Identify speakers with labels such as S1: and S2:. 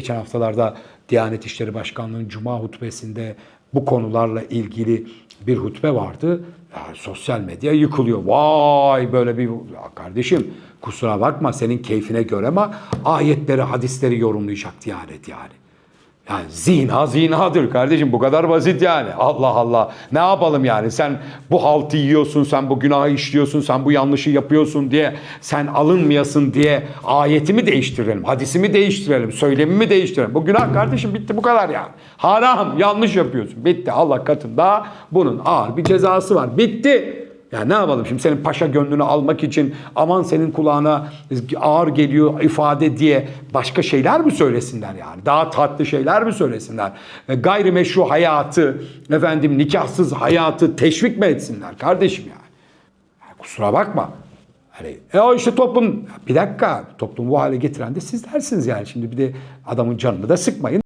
S1: Geçen haftalarda Diyanet İşleri Başkanlığı'nın Cuma hutbesinde bu konularla ilgili bir hutbe vardı. Ya, sosyal medya yıkılıyor. Vay böyle bir... Ya kardeşim kusura bakma senin keyfine göre ama ayetleri, hadisleri yorumlayacak Diyanet yani. Yani zina zinadır kardeşim bu kadar basit yani. Allah Allah. Ne yapalım yani sen bu haltı yiyorsun, sen bu günahı işliyorsun, sen bu yanlışı yapıyorsun diye sen alınmayasın diye ayetimi değiştirelim, hadisimi değiştirelim, söylemimi değiştirelim. Bu günah kardeşim bitti bu kadar yani. Haram, yanlış yapıyorsun. Bitti Allah katında bunun ağır bir cezası var. Bitti. Ya ne yapalım şimdi senin paşa gönlünü almak için aman senin kulağına ağır geliyor ifade diye başka şeyler mi söylesinler yani? Daha tatlı şeyler mi söylesinler? E, gayrimeşru hayatı, efendim nikahsız hayatı teşvik mi etsinler kardeşim yani? Ya kusura bakma. Hani e o işte toplum bir dakika toplumu bu hale getiren de sizlersiniz yani. Şimdi bir de adamın canını da sıkmayın.